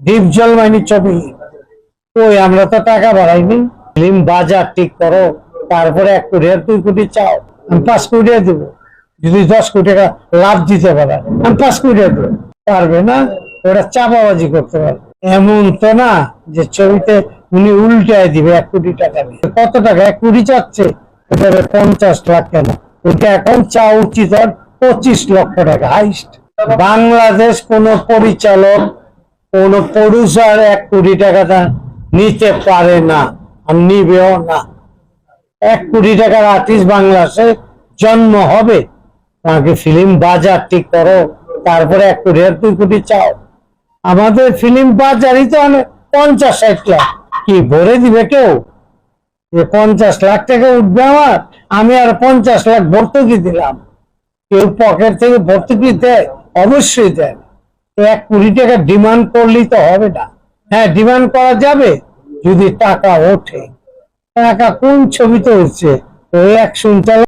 Deep জলমাইনি ছবি। ওই, আমরা তো টাকা বাড়াইনি। ফিল্ম বাজার ঠিক করো, তারপরে এক কোটি আর দুই কোটি চাও, আমি পাঁচ কোটি দেবো। যদি দশ কোটি টাকা লাভ দিতে পারে, আমি পাঁচ কোটি দেবো। পারবে না? ওরা চাপাবাজি করতে পারবে। এমন তো না যে ছবিতে উনি উল্টায় দিবে এক কোটি টাকা কত টাকা? এক কোটি চাচ্ছে। ওটা পঞ্চাশ লাখ কেন? ওটা এখন চা উচিত হয় পঁচিশ লক্ষ টাকা। হাইস্ট। বাংলাদেশ কোন পরিচালক কোন প্রডিউসার এক কোটি টাকাটা নিতে পারে না আর নিবেও না। এক কোটি টাকার আর্টিস্ট বাংলাদেশে জন্ম হবে। তাকে ফিল্ম বাজার ঠিক করো, তারপরে এক কোটি আর দুই কোটি চাও। আমাদের ফিল্ম বাজারই তো অনেক, পঞ্চাশ ষাট লাখ। কি ভরে দিবে কেউ? যে পঞ্চাশ লাখ টাকা উঠবে আমার, আমি আর পঞ্চাশ লাখ ভর্তুকি দিলাম। কেউ পকেট থেকে ভর্তুকি দেয়, অবশ্যই দেয়। এক কোটি টাকা ডিমান্ড করলেই তো হবে না। হ্যাঁ ডিমান্ড করা যাবে যদি টাকা ওঠে। টাকা কোন ছবিতে হচ্ছে ওই অ্যাকশন চালা